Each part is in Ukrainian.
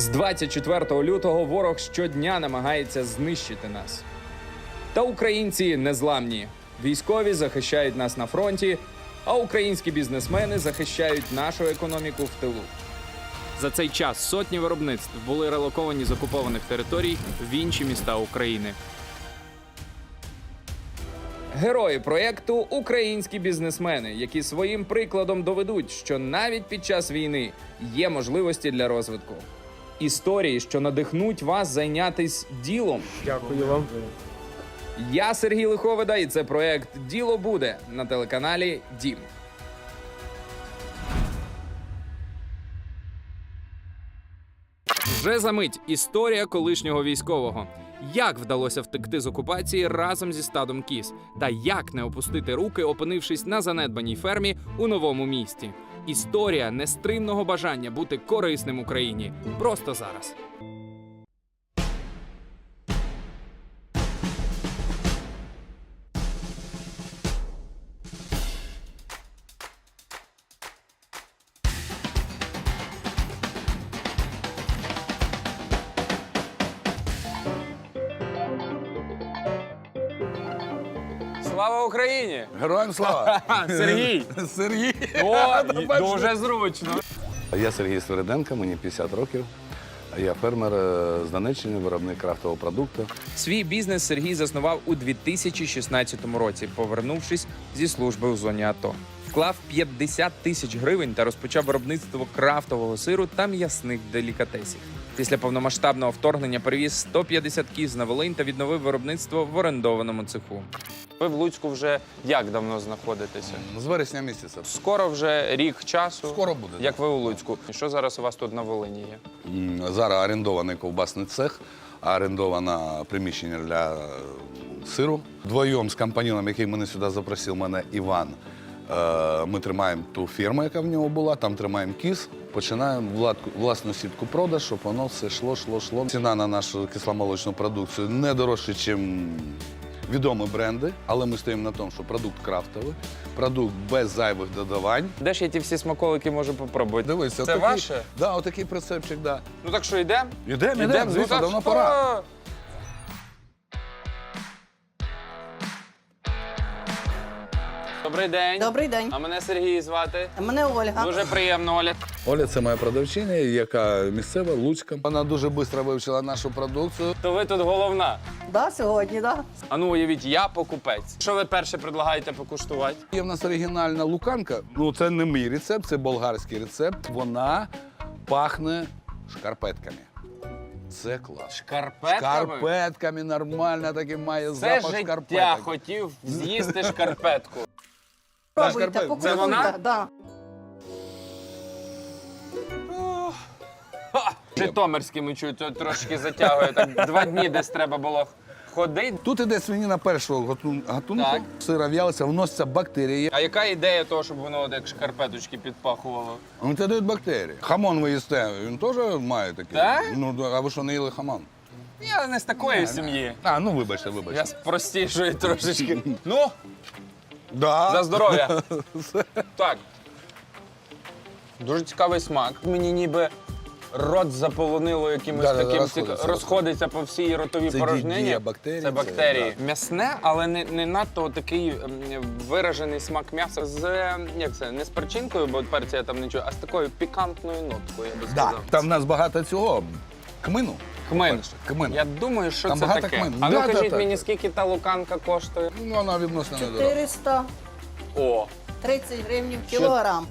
З 24 лютого ворог щодня намагається знищити нас. Та українці незламні. Військові захищають нас на фронті, а українські бізнесмени захищають нашу економіку в тилу. За цей час сотні виробництв були релоковані з окупованих територій в інші міста України. Герої проєкту українські бізнесмени, які своїм прикладом доведуть, що навіть під час війни є можливості для розвитку. Історії, що надихнуть вас зайнятись ділом. Дякую вам. Я Сергій Лиховида, і це проект Діло буде на телеканалі Дім. Вже за мить історія колишнього військового. Як вдалося втекти з окупації разом зі стадом кіз, та як не опустити руки, опинившись на занедбаній фермі у новому місті. Історія нестримного бажання бути корисним Україні просто зараз. Героям слава! Сергій! Сергій! О, дуже зручно. Я Сергій Свериденко, мені 50 років. Я фермер е, з Донеччини, виробник крафтового продукту. Свій бізнес Сергій заснував у 2016 році, повернувшись зі служби у зоні АТО. Вклав 50 тисяч гривень та розпочав виробництво крафтового сиру та м'ясних делікатесів. Після повномасштабного вторгнення перевіз 150 кіз на Волинь та відновив виробництво в орендованому цеху. Ви в Луцьку вже як давно знаходитеся? З вересня місяця. Скоро вже рік часу. Скоро буде. Як ви у Луцьку? Що зараз у вас тут на Волині є? Зараз орендований ковбасний цех, орендоване приміщення для е, сиру. Вдвоєм з компаньоном, який мене сюди запросив, мене Іван. Е, Ми тримаємо ту фірму, яка в нього була, там тримаємо кіз, починаємо власну сітку продаж, щоб воно все йшло, йшло, йшло. Ціна на нашу кисломолочну продукцію не дорожча, ніж відомі бренди, але ми стоїмо на тому, що продукт крафтовий, продукт без зайвих додавань. Де ж я ті всі смаколики можу попробувати? Дивись, це отакий- ваше? Да, отакий прицепчик, да. Ну так що йдемо? Ідемо, ідемо, звісно, давно що? пора. Добрий день. Добрий день. А мене Сергій звати. А Мене Ольга. Дуже приємно, Оля. Оля, це моя продавчиня, яка місцева, Луцька. Вона дуже швидко вивчила нашу продукцію. То ви тут головна. Да, сьогодні, да. А ну уявіть, я покупець. Що ви перше предлагаєте покуштувати? Є в нас оригінальна луканка. Ну, це не мій рецепт, це болгарський рецепт. Вона пахне шкарпетками. Це клас. Шкарпетками? Шкарпетками нормально таки має Це запах життя шкарпеток. хотів з'їсти шкарпетку. Пробуйте, шкарпетки. покупуйте. Це вона? Да. Житомирськими чую, то трошки затягує. Так два дні десь треба було ходити. Тут іде свинина першого готун- гатунку, Так. сира в'ялися, вносяться бактерії. А яка ідея того, щоб воно от як шкарпеточки підпахувало? Вони це дають бактерії. Хамон ви їсте, він теж має таке. Так? Ну, да, а ви що не їли хамон? Я не з такої сім'ї. А, ну вибачте, вибачте. Я з простішої трошечки. Ну, Да. За здоров'я. так. Дуже цікавий смак. Мені ніби рот заполонило якимось Да, да, таким розходиться, ціка- розходиться по всій ротовій Це порожнині. дія бактерій, Це це, бактерії. М'ясне, але не, не надто такий ем, виражений смак м'яса з ем, як це, не з перчинкою, бо перця я там не чую, а з такою пікантною ноткою, я би Да. сказав. Там в нас багато цього. Кмину. Кмин. Кмин. Я думаю, що Там це багато таке. кмин. А ну Да, да, кажіть так, мені, скільки та луканка коштує? Ну, вона відносно недорога. 400, О, 30 гривень кілограм.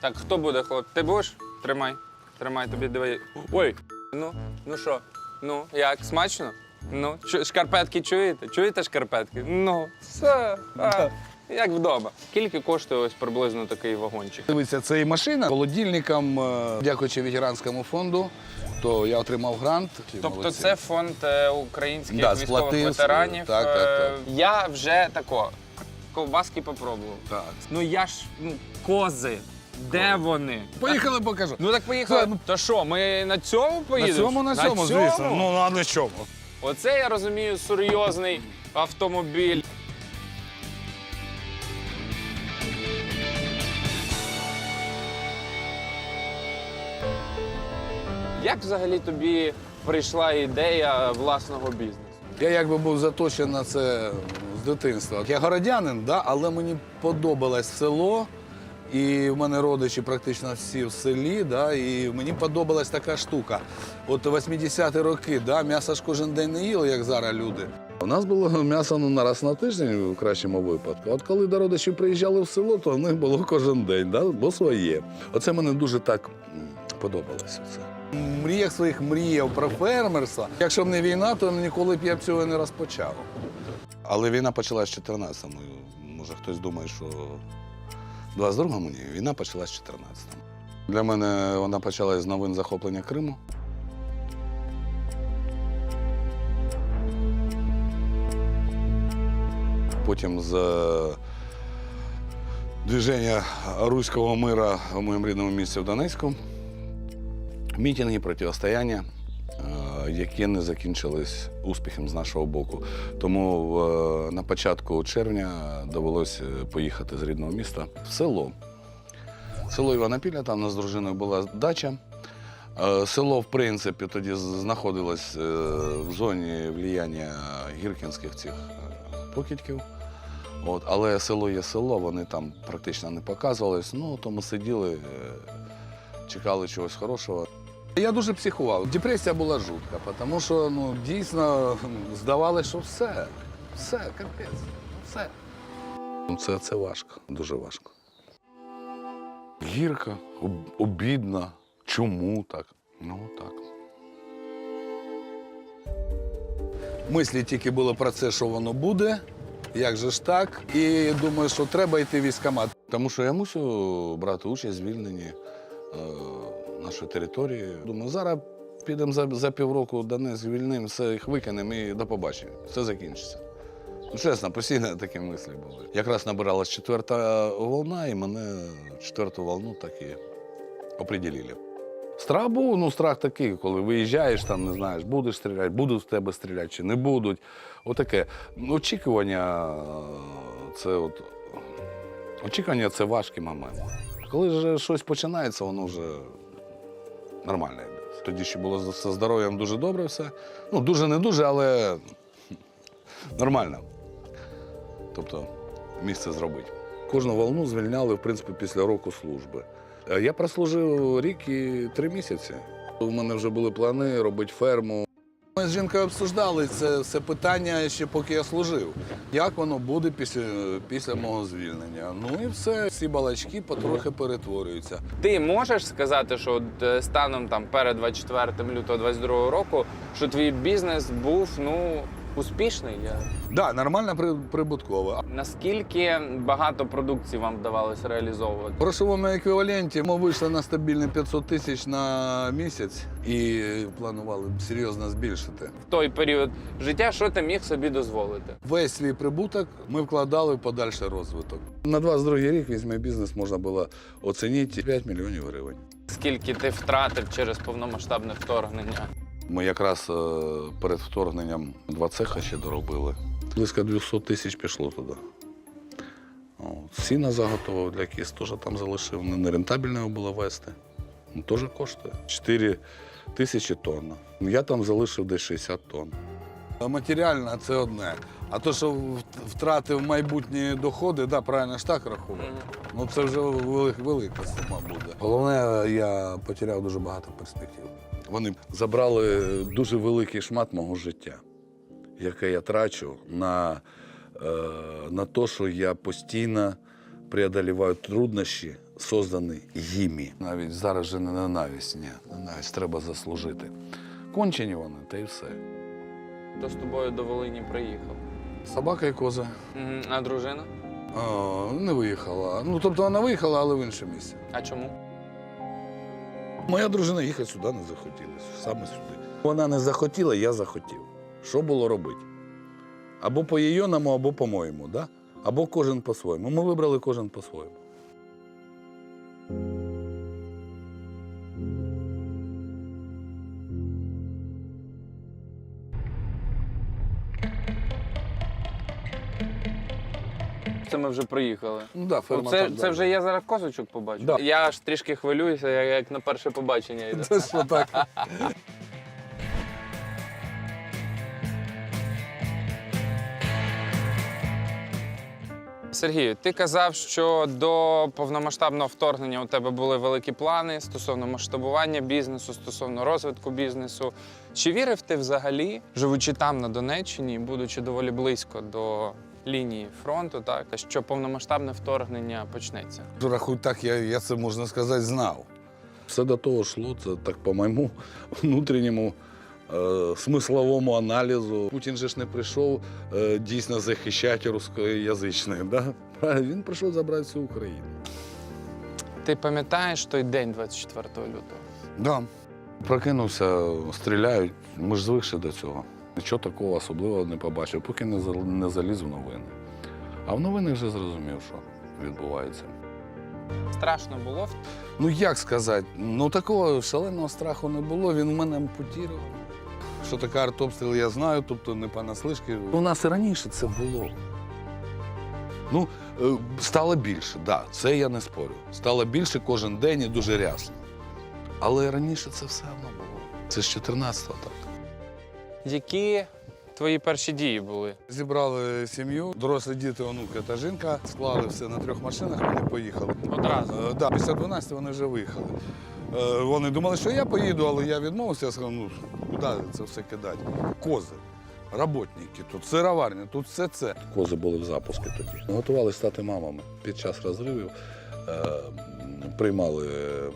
Так, хто буде, хлоп? Ти будеш? Тримай. Тримай, тобі диви. Ой. Ну, ну що? Ну, як, смачно? Ну, чу- шкарпетки чуєте? Чуєте шкарпетки? Ну, все. А, як вдома. Скільки коштує ось приблизно такий вагончик? Дивіться, це і машина. Холодильникам, е, дякуючи ветеранському фонду, то я отримав грант. Тобто Молодці. це фонд е, українських Да, військових сплатив, ветеранів. так, так, так. Е, Я вже тако, ковбаски попробував. Так. Ну я ж, ну, кози. Де вони? Поїхали, покажу. Ну так поїхали. Ну, То що, ми на цьому на поїдемо? цьому, на цьому, звісно. Ну, на чому? Оце я розумію серйозний автомобіль. Як взагалі тобі прийшла ідея власного бізнесу? Я якби був заточений на це з дитинства. Я городянин, да, але мені подобалось село. І в мене родичі практично всі в селі, да, і мені подобалась така штука. От 80-ті роки, да, м'ясо ж кожен день не їли, як зараз люди. У нас було м'ясо ну, на раз на тиждень в кращому випадку. От коли до родичів приїжджали в село, то в них було кожен день, да, бо своє. Оце мені дуже так подобалося. Це. Мріях своїх мріяв про фермерство. Якщо б не війна, то ніколи б я б цього не розпочав. Але війна почалась з 14-му. Може, хтось думає, що 22-му ні, війна почалась з 14-му. Для мене вона почалась з новин захоплення Криму. Потім з е, движення руського мира в моєму рідному місці в Донецьку. Мітинги, протистояння, е, які не закінчились успіхом з нашого боку. Тому е, на початку червня довелося поїхати з рідного міста в село. Село Іванопілля, там у нас з дружиною була дача. Е, Село, в принципі, тоді знаходилось е, в зоні влияння гіркінських цих е, покидьків. От, але село є село, вони там практично не показувались. Ну, то ми сиділи, е, чекали чогось хорошого. Я дуже психував. Депресія була жутка, тому що ну, дійсно здавалося, що все, все, капець, все. Ну, Це, це важко, дуже важко. Гірка, об- обідна. Чому так? Ну так. Мислі тільки було про це, що воно буде, як же ж так. І думаю, що треба йти в військкомат. Тому що я мусю брати участь в звільненні нашої території. Думаю, зараз підемо за, за півроку Донецьк, звільнимо, все їх викинемо і до побачення. Все закінчиться. Ну, чесно, постійно такі мислі були. Якраз набиралась четверта волна, і мене четверту волну так і оприділили. Страх був, ну страх такий, коли виїжджаєш, там не знаєш, будеш стріляти, будуть в тебе стріляти чи не будуть. Отаке. Очікування це от. Очікування це важкий момент. Коли вже щось починається, воно вже нормально. Тоді ще було зі здоров'ям дуже добре все. Ну, дуже не дуже, але нормально. Тобто місце зробити. Кожну волну звільняли, в принципі, після року служби. Е, Я прослужив рік і три місяці. У мене вже були плани робити ферму. Ми з жінкою обсуждали це, це питання ще поки я служив. Як воно буде після, після мого звільнення? Ну і все, всі балачки потрохи перетворюються. Ти можеш сказати, що е, станом там перед 24 лютого 22 року, що твій бізнес був ну успішний? Я... Так, да, нормально при, прибутково. Наскільки багато продукції вам вдавалося реалізовувати? В грошовому еквіваленті ми вийшли на стабільні 500 тисяч на місяць і планували серйозно збільшити. В той період життя, що ти міг собі дозволити? Весь свій прибуток ми вкладали в подальший розвиток. На 22 рік весь мій бізнес можна було оцінити 5 мільйонів гривень. Скільки ти втратив через повномасштабне вторгнення? Ми якраз е, перед вторгненням два цеха ще доробили. Близько 200 тисяч пішло туди. Сіна заготовив для кіз, теж там залишив. Не- Нерентабельно його було вести. Ну, теж коштує. 4 тисячі тонн. Я там залишив десь 60 тонн. Матеріально це одне. А то, що втратив майбутні доходи, да, правильно ж так рахувати. Ну це вже велика сума буде. Головне, я потеряв дуже багато перспектив. Вони забрали дуже великий шмат мого життя, яке я трачу на, е, на те, що я постійно преодоліваю труднощі, создані їмі. Навіть зараз же не ненависть, ні. Ненависть треба заслужити. Кончені вони, та й все. Хто з тобою до Волині приїхав? Собака і коза. А дружина? А, не виїхала. Ну, тобто вона виїхала, але в інше місце. А чому? Моя дружина їхати сюди не захотіла, саме сюди. Вона не захотіла, я захотів. Що було робити? Або по їйоному, або по-моєму, да? або кожен по-своєму. Ми вибрали кожен по-своєму. Ми вже проїхали. Ну да, ферма Це, там це вже я зараз козочок побачу. Да. Я аж трішки хвилююся, як, як на перше побачення йде. Це що так? Сергію, ти казав, що до повномасштабного вторгнення у тебе були великі плани стосовно масштабування бізнесу, стосовно розвитку бізнесу. Чи вірив ти взагалі, живучи там на Донеччині, будучи доволі близько до лінії фронту, так що повномасштабне вторгнення почнеться? Рахуй так, я, я це можна сказати, знав. Все до того йшло, це так по моєму внутрішньому е, смисловому аналізу. Путін же ж не прийшов е, дійсно захищати рускоязичних. Да? Він прийшов забрати всю Україну. Ти пам'ятаєш той день 24 лютого? Да. Прокинувся, стріляють. Ми ж звикши до цього. Нічого такого особливого не побачив, поки не, заліз в новини. А в новини вже зрозумів, що відбувається. Страшно було Ну як сказати, ну такого шаленого страху не було, він в мене ампутував. Що таке артобстріл, я знаю, тобто не понаслишки. У нас і раніше це було. Ну, е, стало більше, так, да, це я не спорю. Стало більше кожен день і дуже рясно. Але раніше це все одно було. Це з 14-го так. Які твої перші дії були? Зібрали сім'ю, дорослі діти, онуки та жінка, склали все на трьох машинах, вони поїхали. Одразу. Е, да, після 12 вони вже виїхали. Е, Вони думали, що я поїду, але я відмовився. Я сказав, ну куди це все кидати? Кози, роботники, тут сироварня, тут все це. Кози були в запуску тоді. Готували стати мамами. Під час розривів е, приймали е,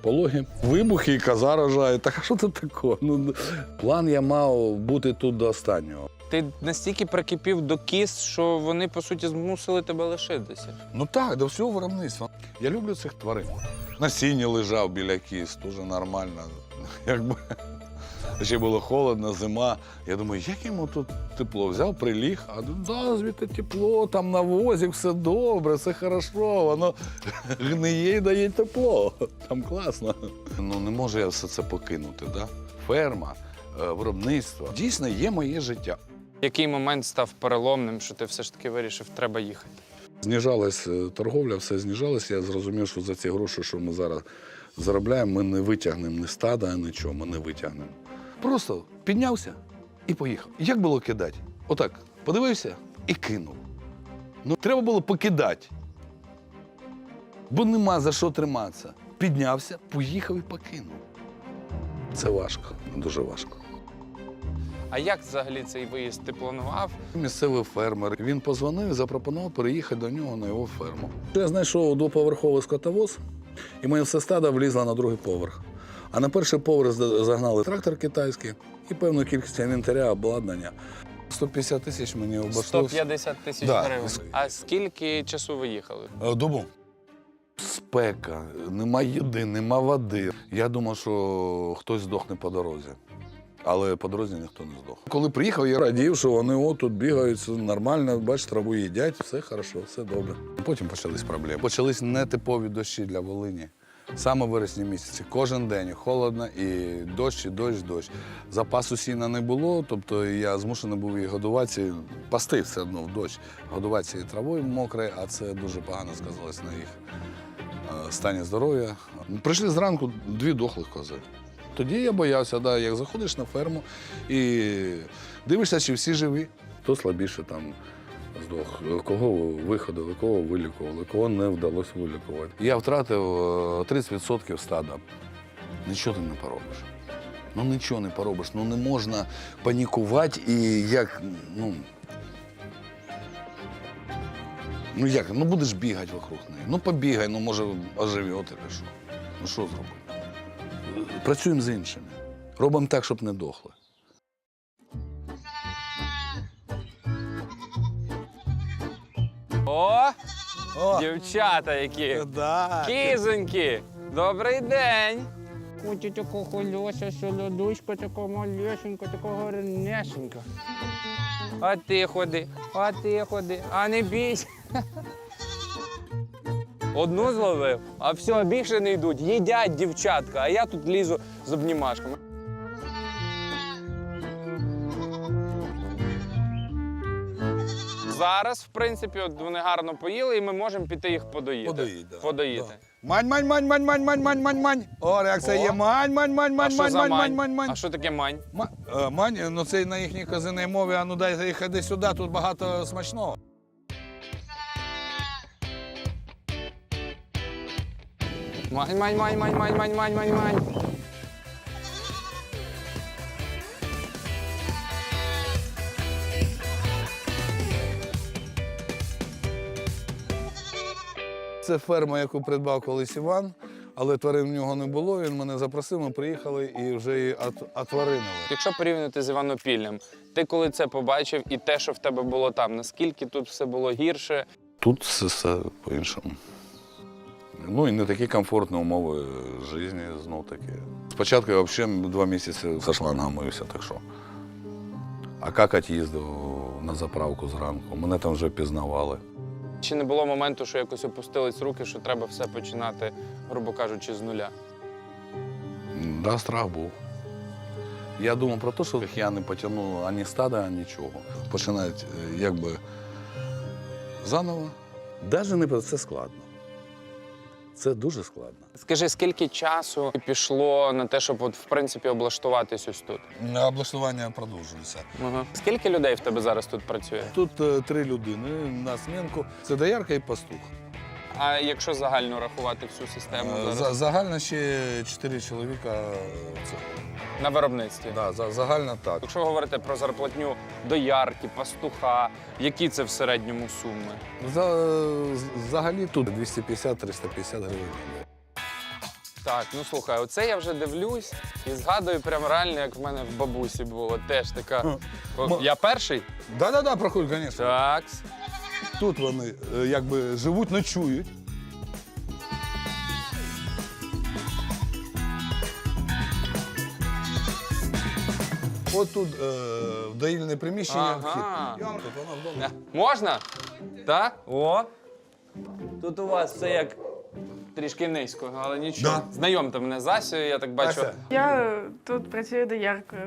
пологи. Вибухи і рожає. Так а що це таке? Ну, план я мав бути тут до останнього. Ти настільки прикипів до кіс, що вони по суті змусили тебе лишитися. Ну так, до всього виробництва. Я люблю цих тварин. На сіні лежав біля кіс, дуже нормально. Якби. Ще було холодно, зима. Я думаю, як йому тут тепло? Взяв, приліг, а ну, да, звідти тепло, там на возі все добре, все хорошо, воно гниє і дає тепло. Там класно. Ну не можу я все це покинути, да? Ферма, е, виробництво. Дійсно, є моє життя. Який момент став переломним, що ти все ж таки вирішив, треба їхати? Зніжалась е, торговля, все зніжалося. Я зрозумів, що за ці гроші, що ми зараз заробляємо, ми не витягнемо ні стада, нічого, ми не витягнемо. Просто піднявся і поїхав. Як було кидати? Отак, подивився і кинув. Ну, треба було покидати. Бо нема за що триматися. Піднявся, поїхав і покинув. Це важко, дуже важко. А як взагалі цей виїзд ти планував? Місцевий фермер. Він позвонив і запропонував переїхати до нього на його ферму. Я знайшов двоповерховий скотовоз, і моє все стадо влізло на другий поверх. А на перший поверх загнали трактор китайський і певну кількість інвентаря, обладнання. 150 тисяч мені обійшлося. 150 тисяч Да. гривень. А скільки часу ви їхали? Е, Добу. Спека, нема їди, нема води. Я думав, що хтось здохне по дорозі. Але по дорозі ніхто не здох. Коли приїхав, я радів, що вони от тут бігають, все нормально, бач, траву їдять, все хорошо, все добре. Потім почались проблеми. Почались нетипові дощі для Волині. Саме в вересні місяці, кожен день холодно і дощ, і дощ, дощ. Запасу сіна не було, тобто я змушений був її годувати, пасти все одно в дощ, годувати цією травою мокрою, а це дуже погано сказалось на їх е, стані здоров'я. Прийшли зранку дві дохлих кози. Тоді я боявся, да, як заходиш на ферму і дивишся, чи всі живі. Хто слабіше там здох, кого виходили, кого вилікували, кого не вдалося вилікувати. Я втратив е, 30% стада. Нічого ти не поробиш. Ну нічого не поробиш. Ну не можна панікувати і як. Ну, ну як? Ну будеш бігати вокруг неї. Ну побігай, ну може оживете чи що. Ну що зробити? Працюємо з іншими. Робимо так, щоб не дохли. О! Дівчата які! Да. Кізоньки! Добрий день! Хочу таку хульося, солодушку, таку малюсеньку, таку горнесеньку. А ти ходи, а ти ходи, а не бійся. Одну зловив, а все, більше не йдуть. Їдять дівчатка, а я тут лізу з обнімашками. Зараз, в принципі, от вони гарно поїли, і ми можемо піти їх подоїти. Подоїть, да. Подоїти. Мань, мань, мань, мань, мань, мань, мань, мань, мань. О, реакція О. є. Мань, мань, мань, А мань, що мань, за мань, мань? мань, мань. А що таке мань? Ма- е, Мань, ну це на їхній казиній мові, а ну дайте їх іди сюди, тут багато смачного. Мань, мань, мань, мань, мань, мань, мань, мань, мань. Це ферма, яку придбав колись Іван, але тварин в нього не було. Він мене запросив, ми приїхали і вже її от- отваринили. Якщо порівняти з Іванопіллям, ти коли це побачив і те, що в тебе було там, наскільки тут все було гірше? Тут все, все по-іншому. Ну і не такі комфортні умови життя, знов таки. Спочатку я взагалі два місяці за шлангом мився, так що. А какать їздив на заправку зранку. Мене там вже пізнавали. Чи не було моменту, що якось опустились руки, що треба все починати, грубо кажучи, з нуля? Да, страх був. Я думав про те, що я не потягну ані стада, ані нічого. Починають е, якби заново. Навіть не про це складно. Це дуже складно. Скажи, скільки часу пішло на те, щоб от, в принципі облаштуватись ось тут? Облаштування продовжується. Ага. Скільки людей в тебе зараз тут працює? Тут е, три людини на смінку. Це доярка і пастух. А якщо загально рахувати всю систему Е, зараз за- Загально ще чотири чоловіка. е, Це, на виробництві? да, за- загально так. Якщо говорити про зарплатню доярки, пастуха, які це в середньому суми? За, взагалі тут 250-350 гривень. Так, ну слухай, оце я вже дивлюсь і згадую прям реально, як в мене в бабусі було. Теж така. О, Я перший? Да-да-да, проходь, звісно. Так. Тут вони е, якби живуть, ночують. От тут е, доїльне приміщення, Ага. вхід. Тут воно вдома. Е, Можна? Так? О. Тут у вас все як трішки низько, але нічого. Да. Знайомте мене з Асією, я так бачу. Ася. Я е, тут працюю дояркою.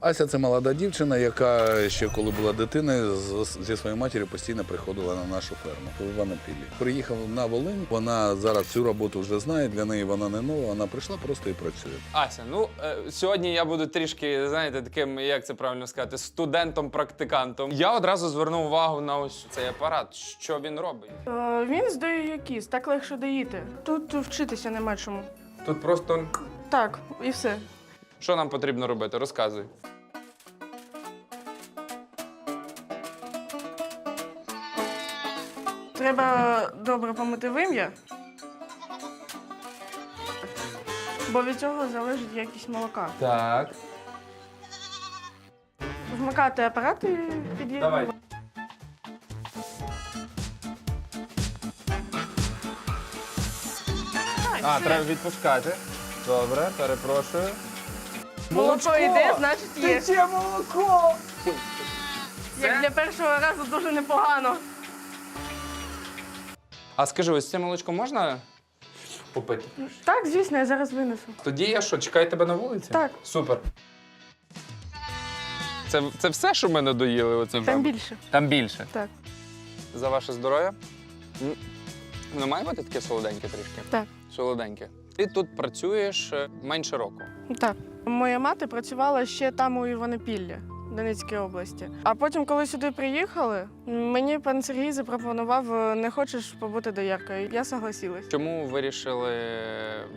Ася це молода дівчина, яка ще коли була дитиною, з- зі своєю матір'ю постійно приходила на нашу ферму в Іванопіллі. Приїхав на Волинь. Вона зараз цю роботу вже знає. Для неї вона не нова. Вона прийшла просто і працює. Ася, ну е, сьогодні я буду трішки, знаєте, таким, як це правильно сказати, студентом-практикантом. Я одразу звернув увагу на ось цей апарат. Що він робить? Е, Він здоює кіс, так легше доїти. Тут вчитися нема чому. Тут просто Так, і все. що нам потрібно робити? Розказуй. Треба добре помити вим'я. Бо від цього залежить якість молока. Так. Вмикати апарат і під'єднувати. Давай. А, треба відпускати. Добре, перепрошую. Молоко йде, значить є. Тече молоко! Як для першого разу дуже непогано. А скажи, ось це молочко можна попити? Так, звісно, я зараз винесу. Тоді я що, чекаю тебе на вулиці? Так. Супер. Це, це все, що ми надоїли? Оце Там вам? більше. Там більше. Так. За ваше здоров'я. М, Воно має бути таке солоденьке трішки? Так. Солоденьке. Ти тут працюєш е, менше року. Так. Моя мати працювала ще там у Іванопіллі, Донецькій області. А потім, коли сюди приїхали, мені пан Сергій запропонував, е, не хочеш побути дояркою. Я согласилась. Чому вирішили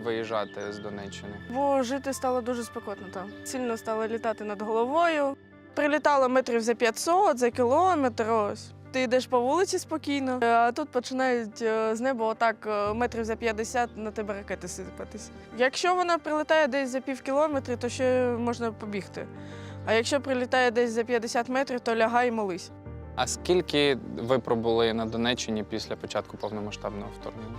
виїжджати з Донеччини? Бо жити стало дуже спекотно там. Сильно стало літати над головою. Прилітало метрів за 500, за кілометр ось. Ти йдеш по вулиці спокійно, а тут починають е, з неба отак е, метрів за 50 на тебе ракети сипатись. Якщо вона прилітає десь за пів кілометри, то ще можна побігти. А якщо прилітає десь за 50 метрів, то лягай і молись. А скільки ви пробули на Донеччині після початку повномасштабного вторгнення?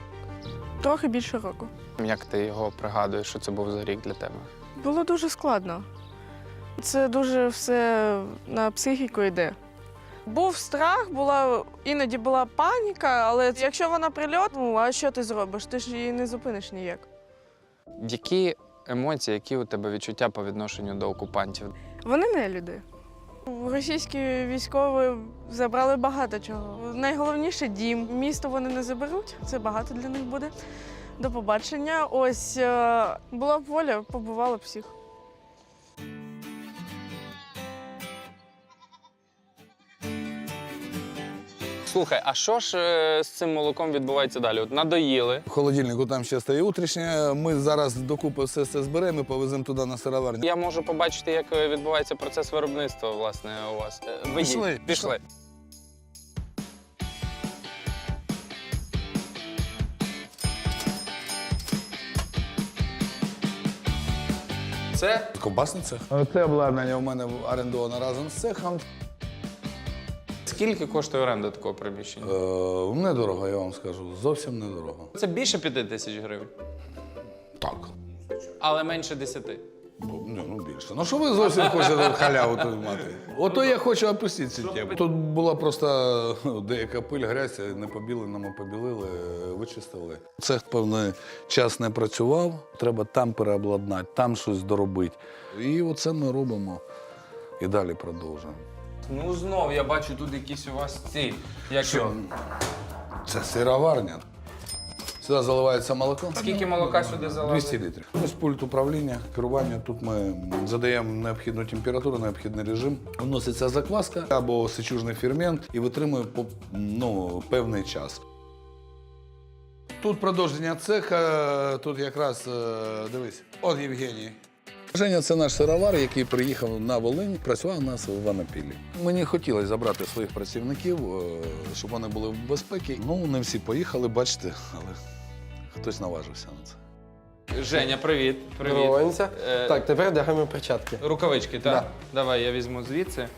Трохи більше року. Як ти його пригадуєш, що це був за рік для тебе? Було дуже складно. Це дуже все на психіку йде. Був страх, була іноді була паніка, але якщо вона прильот, ну а що ти зробиш? Ти ж її не зупиниш ніяк. Які емоції, які у тебе відчуття по відношенню до окупантів? Вони не люди. Російські військові забрали багато чого. Найголовніше дім. Місто вони не заберуть, це багато для них буде. До побачення. Ось е, була б воля, побувала б всіх. Слухай, а що ж е, з цим молоком відбувається далі? От надоїли. В холодильнику там ще стає утрішнє. Ми зараз докупи все це зберемо і повеземо туди на сироварню. Я можу побачити, як е, відбувається процес виробництва власне у вас. Е, Ведіть. Пішли, Пішли. Це Ковбасний цех. Це обладнання у мене орендовано разом з цехом. Скільки коштує оренда такого приміщення? Е, недорого, я вам скажу. Зовсім недорого. Це більше 5 тисяч гривень, Так. але менше 10. Бо, ні, ну більше. Ну що ви зовсім хочете халяву тут мати? Ото я хочу опустити цю тему. Тут була просто ну, деяка пиль, грязь, не побілена, ми побілили, вичистили. Цех певний час не працював, треба там переобладнати, там щось доробити. І оце ми робимо і далі продовжуємо. Ну знов я бачу тут якісь у вас ці. Як Що? Це сироварня. Сюди заливається молоко. Скільки молока сюди залили? 200 літрів. Ось пульт управління, керування. Тут ми задаємо необхідну температуру, необхідний режим. Вноситься закваска або сечужний фермент і витримує по, ну, певний час. Тут продовження цеха, тут якраз е, дивись, от Євгеній. Женя це наш сировар, який приїхав на Волинь, працював у нас в Ванапілі. Мені хотілося забрати своїх працівників, е, щоб вони були в безпеці. Ну, не всі поїхали, бачите, але хтось наважився на це. Женя, привіт. Привіт. Е, Так, тепер вдягаємо перчатки. Рукавички, так? Да. Давай я візьму звідси.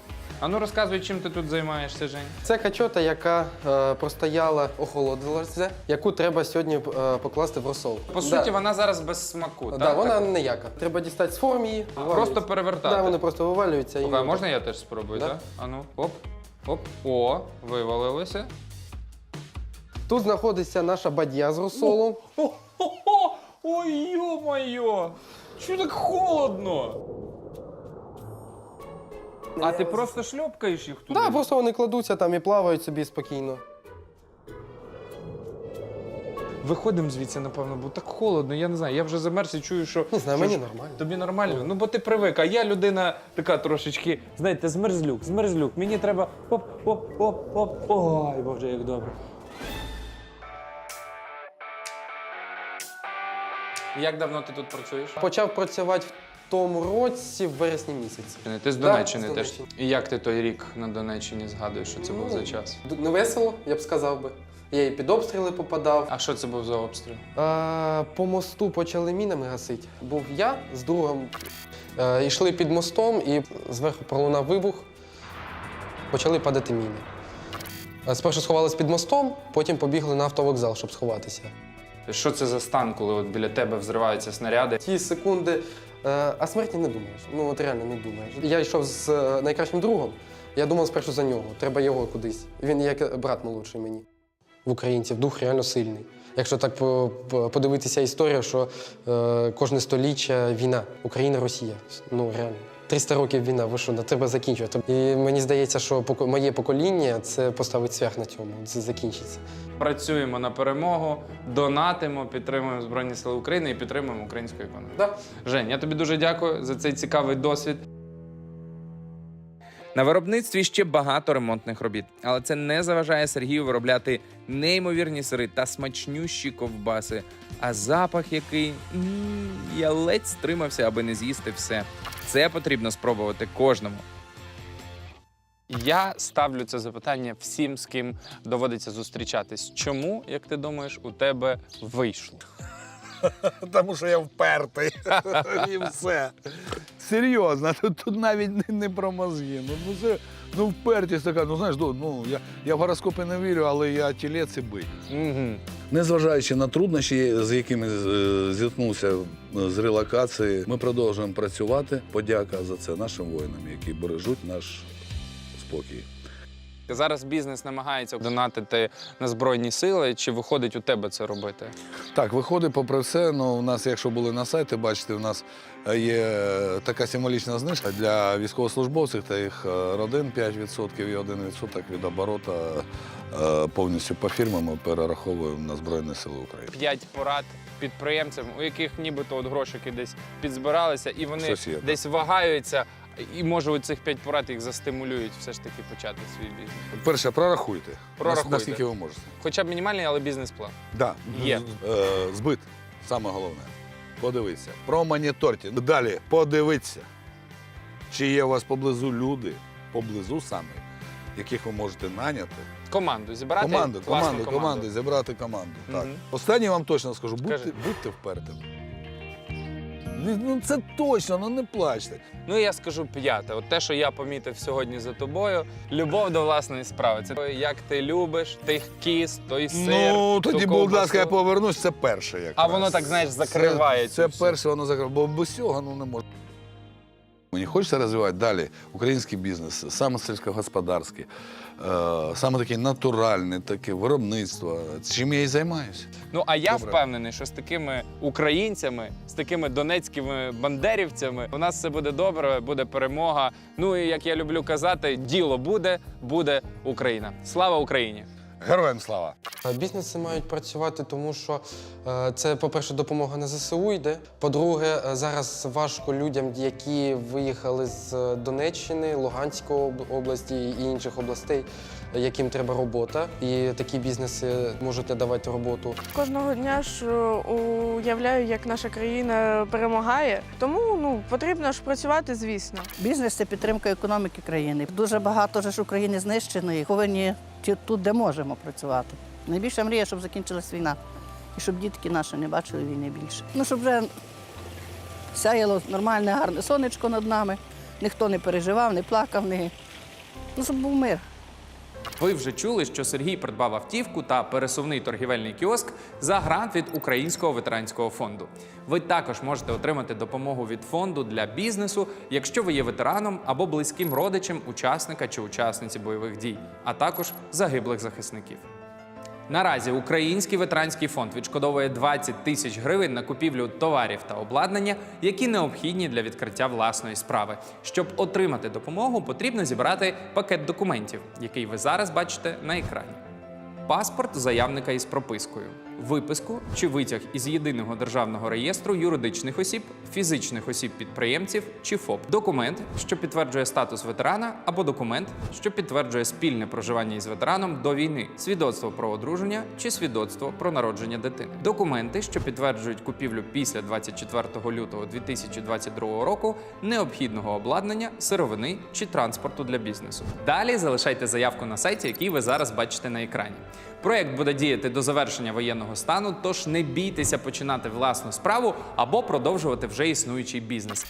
А ну розказуй, чим ти тут займаєшся, Жень. Це качота, яка е, простояла, охолодилася, яку треба сьогодні е, покласти в розсол. По да. суті, вона зараз без смаку. Да, так? вона ніяка. Треба дістати з форм її. Просто перевертати. Да, вони просто вивалюються. Слухай, і... можна я теж спробую, Да. так? А ну, оп, оп. О, вивалилося. Тут знаходиться наша бадья з розсолом. О-хо-хо! Ой, йо-моє! Чого так холодно? А ти просто шльопкаєш їх туди? Да, просто вони кладуться там і плавають собі спокійно. Виходимо звідси, напевно, бо так холодно. Я не знаю, я вже замерз і чую, що. Не знаю, що мені ж- нормально. Тобі нормально? Ну, бо ти привик, а я людина така трошечки, знаєте, змерзлюк, змерзлюк. Мені треба оп, оп, оп, оп. Ой, боже, як добре. Як давно ти тут працюєш? Почав працювати в тому році, в вересні місяці. Ти з Донеччини з теж. Донеччини. І як ти той рік на Донеччині згадуєш, що це був за час? Д- Не весело, я б сказав би. Я і під обстріли попадав. А що це був за обстріл? По мосту почали мінами гасити. Був я з другом. Е, йшли під мостом і зверху пролунав вибух. Почали падати міни. Е, Спершу сховались під мостом, потім побігли на автовокзал, щоб сховатися. Що це за стан, коли от біля тебе взриваються снаряди? Ті секунди. Е, А смерті не думаєш. Ну от реально не думаєш. Я йшов з е, найкращим другом. Я думав спершу за нього. Треба його кудись. Він як брат молодший мені. В українців дух реально сильний. Якщо так по- по- подивитися історію, що е, кожне століття війна, Україна, Росія. Ну реально. 300 років війна, ви що, треба закінчувати. І мені здається, що моє покоління це поставить свях на цьому. Це закінчиться. Працюємо на перемогу, донатимо, підтримуємо Збройні Сили України і підтримуємо українську економіку. Да. Жень, я тобі дуже дякую за цей цікавий досвід. На виробництві ще багато ремонтних робіт, але це не заважає Сергію виробляти неймовірні сири та смачнющі ковбаси. А запах який М, я ледь стримався, аби не з'їсти все. Це потрібно спробувати кожному. Я ставлю це запитання всім, з ким доводиться зустрічатись. Чому, як ти думаєш, у тебе вийшло? Тому що я впертий. І все. Серйозно, тут, тут навіть не, не про мозги. Ну, ну, це, ну впертість така, ну знаєш, ну, ну, я, я в гороскопи не вірю, але я тілець і бик. Угу. Незважаючи на труднощі, з якими е, зіткнувся е, з релокації, ми продовжуємо працювати. Подяка за це нашим воїнам, які бережуть наш спокій. Зараз бізнес намагається донатити на збройні сили. Чи виходить у тебе це робити? Так, виходить, попри все, ну, у нас, якщо були на сайті, бачите, у нас е, є така символічна знижка для військовослужбовців та їх е, родин 5% і 1% від оборота е, повністю по фірмам ми перераховуємо на Збройні Сили України. П'ять порад підприємцям, у яких нібито от грошики десь підзбиралися, і вони так. десь вагаються. І може у цих п'ять порад їх застимулюють все ж таки почати свій бізнес. Перше, прорахуйте. Прорахуйте. Наскільки ви можете. Хоча б мінімальний, але бізнес-план. Да. Є. Е, збит, саме головне. Подивіться. Промоніторте. Далі подивіться, чи є у вас поблизу люди, поблизу саме, яких ви можете наняти. Команду зібрати Команду, класну команду, команду, зібрати команду. Так. Останнє вам точно скажу, будьте, будьте впертим. Ну це точно, ну не плачте. Ну я скажу п'яте. От те, що я помітив сьогодні за тобою, любов до власної справи. Це як ти любиш тих кіс, той сир. ну ту будь ласка, я повернусь, це перше. Якраз. А воно так, знаєш, закриває Це, цю це всю. перше, воно закриває, бо без цього ну, не можна. Мені хочеться розвивати далі український бізнес, саме сільськогосподарський, е, саме такий натуральний, таке виробництво. Чим я і займаюся. Ну а я Добре. впевнений, що з такими українцями, з такими донецькими бандерівцями у нас все буде добре, буде перемога. Ну і як я люблю казати, діло буде, буде Україна. Слава Україні! Героям слава! Бізнеси мають працювати, тому що е, це, по-перше, допомога на ЗСУ йде. По-друге, е, зараз важко людям, які виїхали з е, Донеччини, Луганської області і інших областей, е, яким треба робота. І такі бізнеси можуть давати роботу. Кожного дня ж е, уявляю, як наша країна перемагає. Тому ну потрібно ж працювати, звісно. Бізнес це підтримка економіки країни. Дуже багато ж України знищено повинні тут, де можемо працювати. Найбільша мрія, щоб закінчилась війна. І щоб дітки наші не бачили війни більше. Ну, щоб вже сяяло нормальне, гарне сонечко над нами, ніхто не переживав, не плакав, не... ну, щоб був мир. Ви вже чули, що Сергій придбав автівку та пересувний торгівельний кіоск за грант від Українського ветеранського фонду. Ви також можете отримати допомогу від фонду для бізнесу, якщо ви є ветераном або близьким родичем учасника чи учасниці бойових дій, а також загиблих захисників. Наразі Український ветеранський фонд відшкодовує 20 тисяч гривень на купівлю товарів та обладнання, які необхідні для відкриття власної справи. Щоб отримати допомогу, потрібно зібрати пакет документів, який ви зараз бачите на екрані. Паспорт заявника із пропискою, виписку чи витяг із єдиного державного реєстру юридичних осіб, фізичних осіб-підприємців чи ФОП, документ, що підтверджує статус ветерана, або документ, що підтверджує спільне проживання із ветераном до війни, свідоцтво про одруження чи свідоцтво про народження дитини, документи, що підтверджують купівлю після 24 лютого 2022 року необхідного обладнання, сировини чи транспорту для бізнесу. Далі залишайте заявку на сайті, який ви зараз бачите на екрані. Проект буде діяти до завершення воєнного стану, тож не бійтеся починати власну справу або продовжувати вже існуючий бізнес.